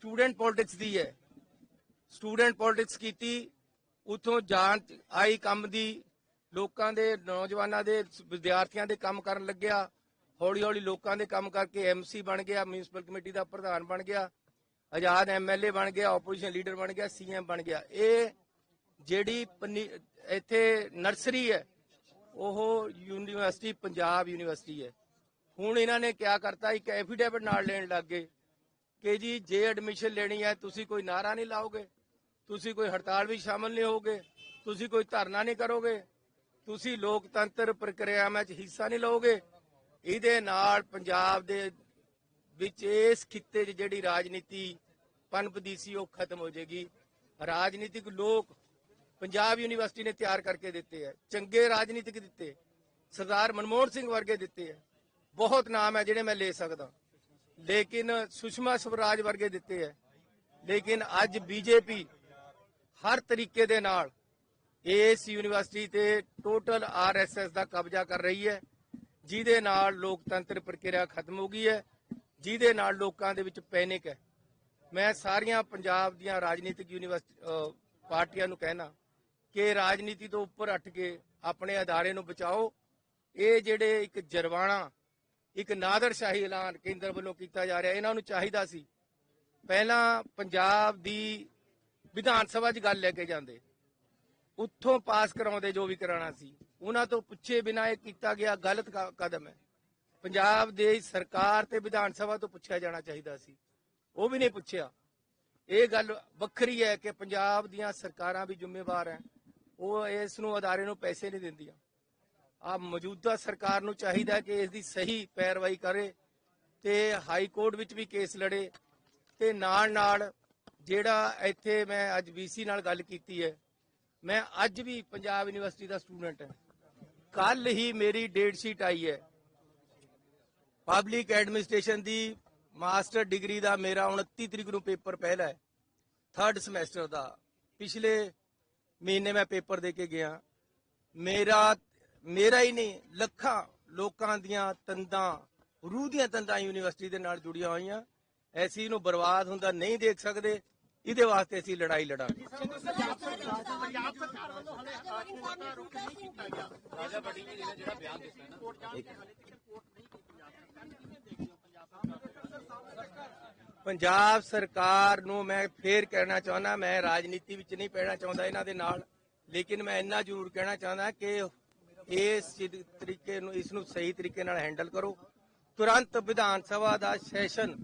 Student politics ਦੀ ਹੈ। Student politics ਕੀਤੀ, ਉਥੋਂ ਜਾਣ ਆਈ ਕੰਮ ਦੀ, ਲੋਕਾਂ ਦੇ, ਨੌਜਵਾਨਾਂ ਦੇ ਵਿਦਿਆਰਥੀਆਂ ਦੇ ਕੰਮ ਕਰਨ ਲੱਗਿਆ। ਹੌਲੀ ਹੌਲੀ ਲੋਕਾਂ ਦੇ ਕੰਮ ਕਰਕੇ ਐਮਸੀ ਬਣ ਗਿਆ ਮਿਊਨਿਸਪਲ ਕਮੇਟੀ ਦਾ ਪ੍ਰਧਾਨ ਬਣ ਗਿਆ, ਆਜ਼ਾਦ ਐਮਐਲਏ ਬਣ ਗਿਆ ਆਪੋਜੀਸ਼ਨ ਲੀਡਰ ਬਣ ਗਿਆ ਸੀਐਮ ਬਣ ਗਿਆ। ਇਹ ਜਿਹੜੀ ਇੱਥੇ ਨਰਸਰੀ ਹੈ, ਉਹ ਯੂਨੀਵਰਸਿਟੀ, ਪੰਜਾਬ ਯੂਨੀਵਰਸਿਟੀ ਹੈ। ਹੁਣ ਇਹਨਾਂ ਨੇ ਕਿਆ ਕਰਤਾ, ਇੱਕ ਐਫੀਡੇਵਿਟ ਨਾਲ ਲੈਣ ਲੱਗ ਗਏ। ਕਿ ਜੀ, ਜੇ ਐਡਮਿਸ਼ਨ ਲੈਣੀ ਹੈ, ਤੁਸੀਂ ਕੋਈ ਨਾਰਾ ਨਹੀਂ ਲਾਓਗੇ, ਤੁਸੀਂ ਕੋਈ ਹੜਤਾਲ ਵਿੱਚ ਸ਼ਾਮਲ ਨਹੀਂ ਹੋਗੇ ਤੁਸੀਂ ਕੋਈ ਧਰਨਾ ਨਹੀਂ ਕਰੋਗੇ, ਤੁਸੀਂ ਲੋਕਤੰਤਰ ਪ੍ਰਕਿਰਿਆਵਾਂ 'ਚ ਹਿੱਸਾ ਨਹੀਂ ਲਓਗੇ, ਇਹਦੇ ਨਾਲ ਪੰਜਾਬ ਦੇ ਵਿੱਚ ਇਸ ਖਿੱਤੇ 'ਚ ਜਿਹੜੀ ਰਾਜਨੀਤੀ ਪਨਪਦੀ ਸੀ, ਉਹ ਖਤਮ ਹੋ ਜਾਏਗੀ। ਰਾਜਨੀਤਿਕ ਲੋਕ ਪੰਜਾਬ ਯੂਨੀਵਰਸਿਟੀ ਨੇ ਤਿਆਰ ਕਰਕੇ ਦਿੱਤੇ ਹੈ ਚੰਗੇ ਰਾਜਨੀਤਿਕ ਦਿੱਤੇ, ਸਰਦਾਰ ਮਨਮੋਹਨ ਸਿੰਘ ਵਰਗੇ ਦਿੱਤੇ ਹੈ ਬਹੁਤ ਨਾਮ ਹੈ ਜਿਹੜੇ ਮੈਂ ਲੈ ਸਕਦਾ। ਲੇਕਿਨ ਸੁਸ਼ਮਾ ਸਵਰਾਜ ਵਰਗੇ ਦਿੱਤੇ ਹੈ ਲੇਕਿਨ ਅੱਜ ਬੀਜੇਪੀ ਹਰ ਤਰੀਕੇ ਦੇ ਨਾਲ ਇਸ ਯੂਨੀਵਰਸਿਟੀ ਤੇ ਟੋਟਲ ਆਰਐਸਐਸ ਦਾ ਕਬਜ਼ਾ ਕਰ ਰਹੀ ਹੈ ਜਿਹਦੇ ਨਾਲ ਲੋਕਤੰਤਰ ਪ੍ਰਕਿਰਿਆ ਖਤਮ ਹੋ ਗਈ ਹੈ ਜਿਹਦੇ ਨਾਲ ਲੋਕਾਂ ਦੇ ਵਿੱਚ ਪੈਨਿਕ ਹੈ ਮੈਂ ਸਾਰੀਆਂ ਪੰਜਾਬ ਦੀਆਂ ਰਾਜਨੀਤਿਕ ਯੂਨੀਵਰਸਿਟੀ ਪਾਰਟੀਆਂ ਨੂੰ ਕਹਿਣਾ ਕਿ ਰਾਜਨੀਤੀ ਤੋਂ ਉੱਪਰ ਉੱਠ ਕੇ ਆਪਣੇ ਅਦਾਰੇ ਨੂੰ ਬਚਾਓ। ਇਹ ਜਿਹੜੇ ਇੱਕ ਜਰਵਾਣਾ ਇੱਕ ਨਾਦਰਸ਼ਾਹੀ ਐਲਾਨ ਕੇਂਦਰ ਵੱਲੋਂ ਕੀਤਾ ਜਾ ਰਿਹਾ। ਇਹਨਾਂ ਨੂੰ ਚਾਹੀਦਾ ਸੀ ਪਹਿਲਾਂ ਪੰਜਾਬ ਦੀ ਵਿਧਾਨ ਸਭਾ 'ਚ ਗੱਲ ਲੈ ਕੇ ਜਾਂਦੇ। ਉੱਥੋਂ ਪਾਸ ਕਰਾਉਂਦੇ ਜੋ ਵੀ ਕਰਾਉਣਾ ਸੀ। ਉਹਨਾਂ ਤੋਂ ਪੁੱਛੇ ਬਿਨਾਂ ਇਹ ਕੀਤਾ ਗਿਆ ਗਲਤ ਕਦਮ ਹੈ। ਪੰਜਾਬ ਦੇ ਸਰਕਾਰ ਤੇ ਵਿਧਾਨ ਸਭਾ ਤੋਂ ਪੁੱਛਿਆ ਜਾਣਾ ਚਾਹੀਦਾ ਸੀ। ਉਹ ਵੀ ਨਹੀਂ ਪੁੱਛਿਆ। ਇਹ ਗੱਲ ਵੱਖਰੀ ਹੈ ਕਿ ਪੰਜਾਬ ਦੀਆਂ ਸਰਕਾਰਾਂ ਵੀ ਜ਼ਿੰਮੇਵਾਰ ਹੈ। ਉਹ ਇਸ ਨੂੰ ਅਦਾਰੇ ਨੂੰ ਪੈਸੇ ਨਹੀਂ ਦਿੰਦੀਆਂ। ਆ ਮੌਜੂਦਾ ਸਰਕਾਰ ਨੂੰ ਚਾਹੀਦਾ ਹੈ ਕਿ ਇਸ ਦੀ ਸਹੀ ਪੈਰਵਾਈ ਕਰੇ ਤੇ ਹਾਈ ਕੋਰਟ ਵਿੱਚ ਵੀ ਕੇਸ ਲੜੇ ਤੇ ਨਾਲ ਨਾਲ ਜਿਹੜਾ ਇੱਥੇ ਮੈਂ ਅੱਜ ਵੀਸੀ ਨਾਲ ਗੱਲ ਕੀਤੀ ਹੈ, ਮੈਂ ਅੱਜ ਵੀ ਪੰਜਾਬ ਯੂਨੀਵਰਸਿਟੀ ਦਾ ਸਟੂਡੈਂਟ ਹਾਂ। ਕੱਲ ਹੀ ਮੇਰੀ ਡੇਟ ਸ਼ੀਟ ਆਈ ਹੈ। ਪਬਲਿਕ ਐਡਮਿਨਿਸਟ੍ਰੇਸ਼ਨ ਦੀ ਮਾਸਟਰ ਡਿਗਰੀ ਦਾ ਮੇਰਾ 29 ਤਰੀਕ ਨੂੰ ਪੇਪਰ ਪਹਿਲਾ ਹੈ ਥਰਡ ਸਮੈਸਟਰ ਦਾ। ਪਿਛਲੇ ਮਹੀਨੇ ਮੈਂ ਪੇਪਰ ਦੇ ਕੇ ਗਿਆ। ਮੇਰਾ ਮੇਰਾ ਹੀ ਨਹੀਂ, ਲੱਖਾਂ ਲੋਕਾਂ ਦੀਆਂ ਤੰਦਾਂ, ਰੂਹ ਦੀਆਂ ਤੰਦਾਂ ਯੂਨੀਵਰਸਿਟੀ ਦੇ ਨਾਲ ਜੁੜੀਆਂ ਹੋਈਆਂ। ਐਸੀ ਨੂੰ ਬਰਬਾਦ ਹੁੰਦਾ ਨਹੀਂ ਦੇਖ ਸਕਦੇ, ਇਹਦੇ ਵਾਸਤੇ ਅਸੀਂ ਲੜਾਈ ਲੜਾਂਗੇ। ਪੰਜਾਬ ਸਰਕਾਰ ਪੰਜਾਬ ਸਰਕਾਰ ਨੂੰ ਮੈਂ ਫੇਰ ਕਹਿਣਾ ਚਾਹੁੰਦਾ, ਮੈਂ ਰਾਜਨੀਤੀ ਵਿੱਚ ਨਹੀਂ ਪੈਣਾ ਚਾਹੁੰਦਾ ਇਹਨਾਂ ਦੇ ਨਾਲ, ਲੇਕਿਨ ਮੈਂ ਇੰਨਾ ਜ਼ਰੂਰ ਕਹਿਣਾ ਚਾਹੁੰਦਾ ਕਿ ਇਸ ਤਰੀਕੇ ਨੂੰ, ਇਸ ਨੂੰ ਸਹੀ ਤਰੀਕੇ ਨਾਲ ਹੈਂਡਲ ਕਰੋ। ਤੁਰੰਤ ਵਿਧਾਨ ਸਭਾ ਦਾ ਸੈਸ਼ਨ